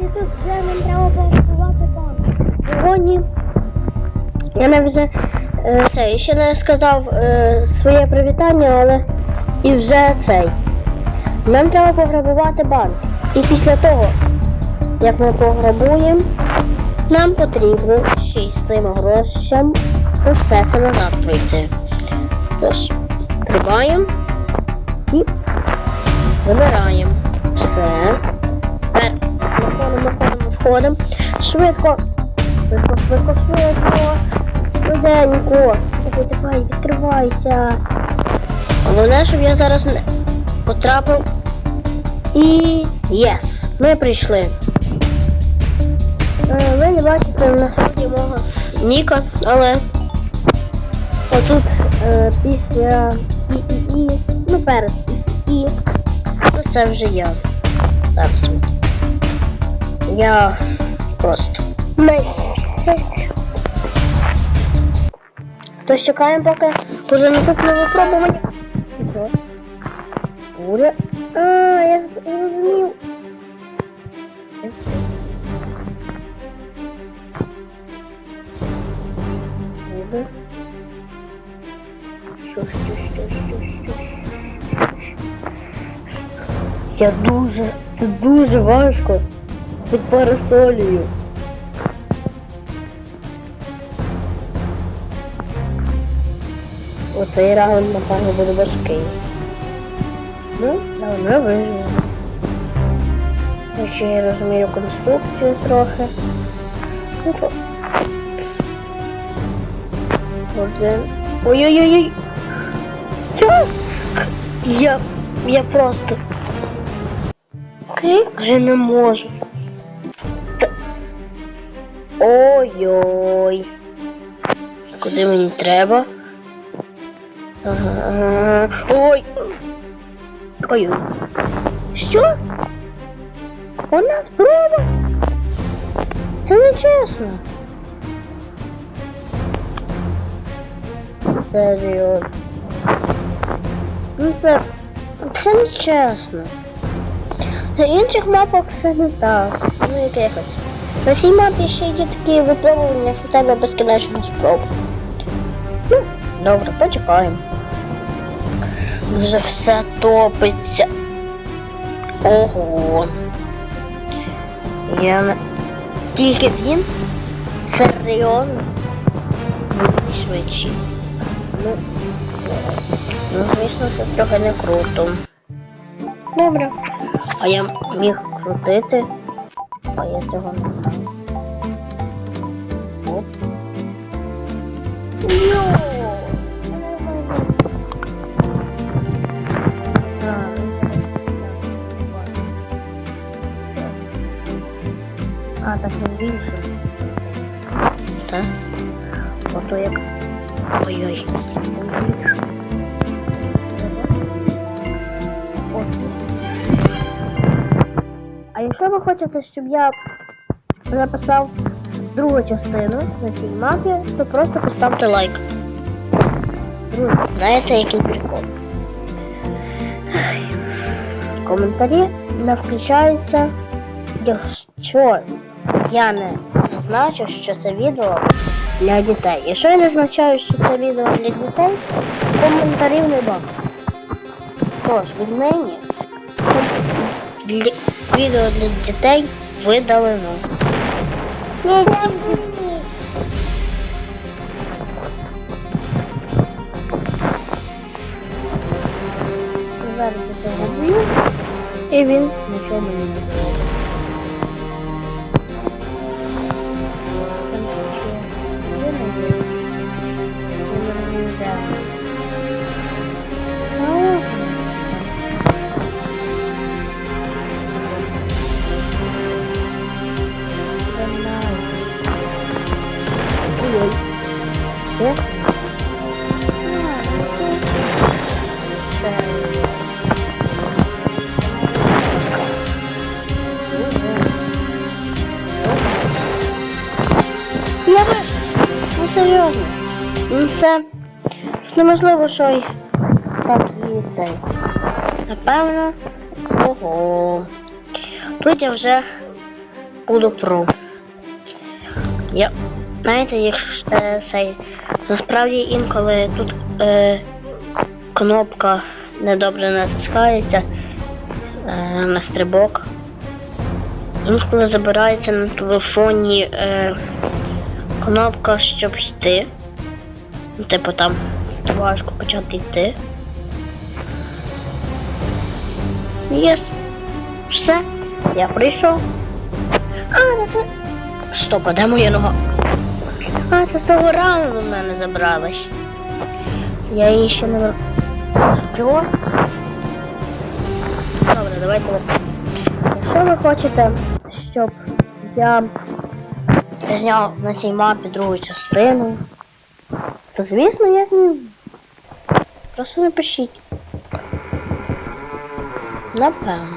І тут вже нам треба порахувати банк. Сьогодні я навіть вже, це, ще не сказав е, своє привітання, але і вже цей. Нам треба пограбувати банк. І після того, як ми пограбуємо, нам потрібно ще й з тими грошами все це назад пройти. Тож, тримаємо і вибираємо. Все. Виходимо. Швидко. Швидко, швидко, швидко. Швиденько. Давай, давай, відкривайся. Головне, щоб я зараз не потрапив. І єс, ми прийшли. Е, Ви не бачите насправді мого Ніка, але отут е, після і, і, і, ну перед і, і, ну це вже я. Зараз. Я просто. Найс. Тож чекаємо, поки буде наступне випробування. І що? Буде. А, я зрозумів. Буде. Що, що, що, що, що. Я дуже, це дуже важко під парасолею. Оцей раунд, напевно, буде важкий. Ну, але ми виживемо. Якщо я розумію конструкцію трохи. Ну. Отже. Ой-ой-ой! Що? Я. Я просто. Ти вже не можу. Ой-ой. Куди мені треба? Ага, ага. Ой. Ой. Що? Вона спроба? Це не чесно. Серйозно. Ну це, це не чесно. На інших мапах все не так. Ну якихось. На цій мапі ще є такі випробування, в тебе спроб. Ну, добре, почекаємо. Вже все топиться. Ого. Я не... Тільки він? Серйозно? Він швидший. Ну, ну, звісно, це трохи не круто. Добре. А я міг крутити, а я цього не знаю. Оп. Йо! А, так не більше. Так. Ото як. Ой-ой. От. А якщо ви хочете, щоб я записав другу частину на цій мапі, то просто поставте лайк. Знаєте, який прикол? Коментарі не включаються, якщо я не зазначу, що це відео для дітей. Якщо я не зазначаю, що це відео для дітей, коментарів не дам. Тож, від для- відео для дітей видалено. Ні. Зараз це і він нічого не зробить. Я би, ну серйозно. Ну це неможливо, що й так і цей. Напевно. Ого. Тут я вже буду про. Я, знаєте, як е, цей, насправді інколи тут е, кнопка недобре натискається е, на стрибок. Інколи забирається на телефоні е, кнопка, щоб йти. Ну, Типу там важко почати йти. Єс. Все. Я прийшов. А, це. Стоп, де моя нога? А, це з того раунду в мене забралась. Я її ще не Що? Добре, давайте. Якщо ви хочете, щоб я зняв на цій мапі другу частину, то звісно я зніму. Просто напишіть. Напевно.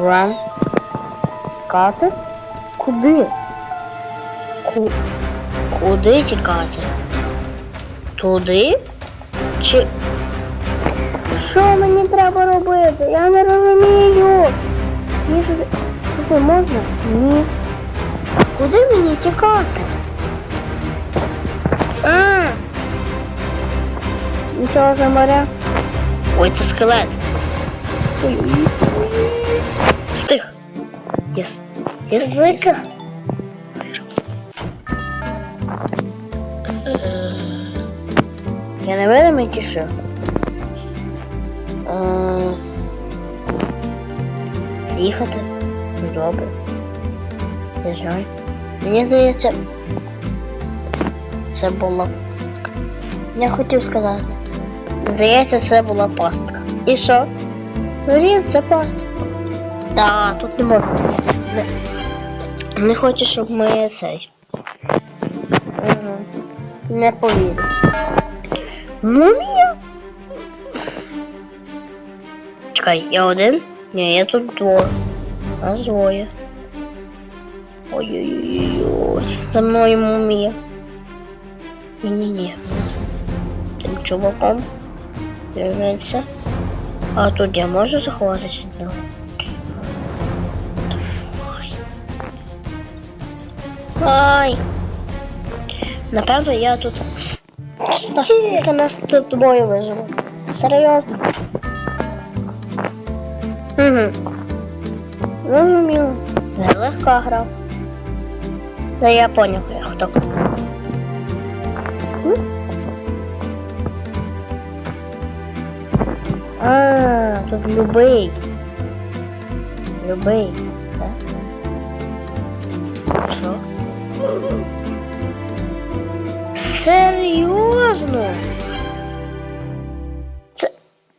Run. Тікати? Куди? Ку... Куди тікати? Туди? Чи. Що мені треба робити? Я не розумію. Ні, сюди. Сюди можна? Ні. Куди мені тікати? А! Нічого за моря. Ой, це скелет. Встиг. Єс. Єс. Вика. Я не видимий чи що? З'їхати? Ну, Добре. Не жаль. Мені здається. Це була пастка. Я хотів сказати. Здається, це була пастка. І що? Ну, ні, це пастка. Да, тут не можна. Не, не хочу, щоб ми цей. Не повірю. Мумія? Чекай, я один? Ні, я тут двоє. Нас двоє. Ой-ой-ой. За мною мумія. Ні-ні-ні. Тим чуваком. Дивиться. А тут я можу заховатися від нього? Ай. Напевно, я тут. Тільки нас тут двоє виживе. Серйозно. Угу. Зрозуміло. Нелегка гра. Да я поняв, я хто. А, тут любий. Любий. Що? Серйозно? Це.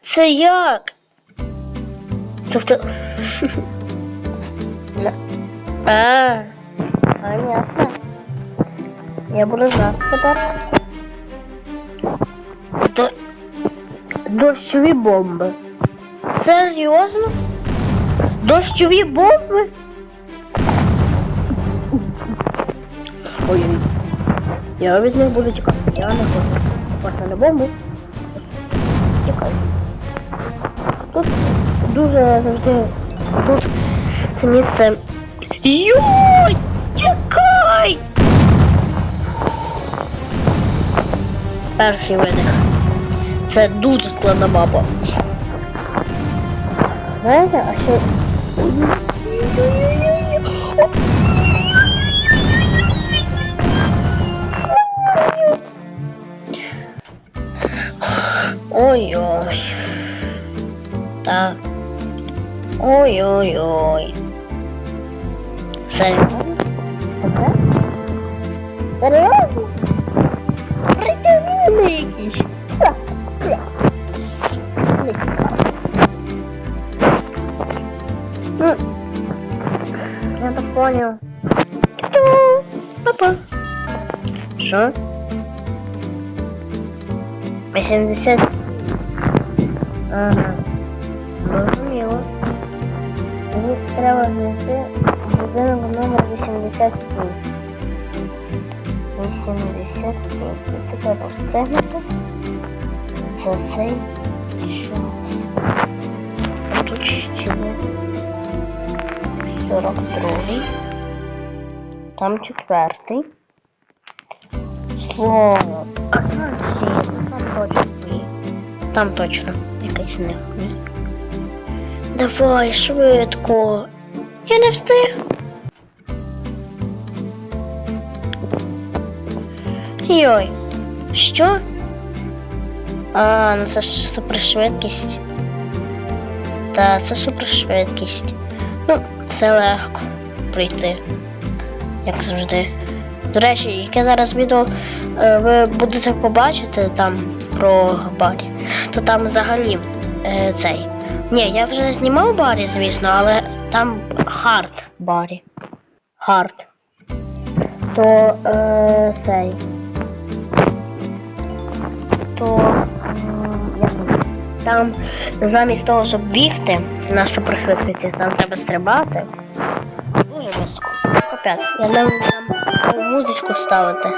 Це як? Тобто. А, понятно. Я буду знати тепер. До... Дощові бомби. Серйозно? Дощові бомби? Ой, я від них буду тікати. Я не хочу. Можна на бомбу. Тікай. Тут дуже завжди. Тут це місце. Йой! Чекай! Перший видих. Це дуже складна мапа. Знаєте, а ще. Ой-ой. Так. Ой-ой-ой. Серйозно? Серйозно? Якісь. Ну, Я так понял. Папа. Що? 80. Ага. Зрозуміло. Мені треба знайти будинок номер 87. 87. Це треба встигнути. За цей час. А тут ще є. 42. Там четвертий. Слово. А там шість. Там точно ні. Там точно Якийсь не. ні. Давай, швидко. Я не встиг. Йой. Що? А, ну це ж супершвидкість. Та це супершвидкість. Ну, це легко пройти. Як завжди. До речі, яке зараз відео е, ви будете побачити там про Барі, то там взагалі е, цей. Ні, я вже знімав Барі, звісно, але там хард Барі. Хард. То е, цей. То воно? там замість того, щоб бігти на супершвидкості, там треба стрибати. Дуже високо. Капець. Я навіть там музичку ставити.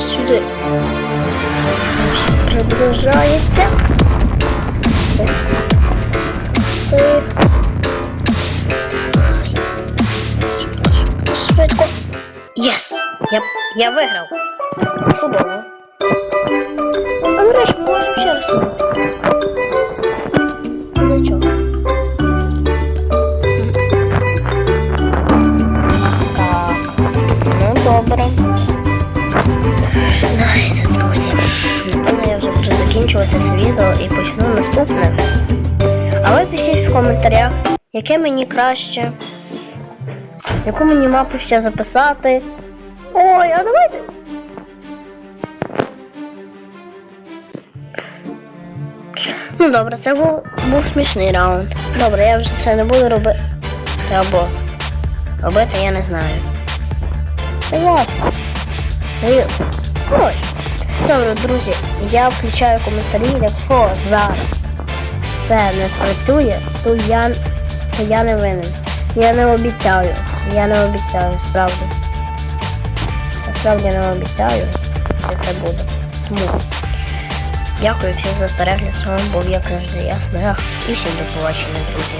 Сюди. Приближається. Швидко. Єс! Я, я виграв. Чудово. Андреш, ми можемо ще раз. Закінчувати це відео і почну наступне. А ви пишіть в коментарях, яке мені краще, яку мені мапу ще записати. Ой, а давайте. Ну добре, це був, був смішний раунд. Добре, я вже це не буду робити. Або робити я не знаю. Ой. Ой. Добре, друзі, я включаю коментарі, якщо зараз це не спрацює, то я, то я не винен. Я не обіцяю. Я не обіцяю, справді. Насправді не обіцяю, що це буде. Тому дякую всім за перегляд. З вами був, як завжди, я Смирах. І всім до побачення, друзі.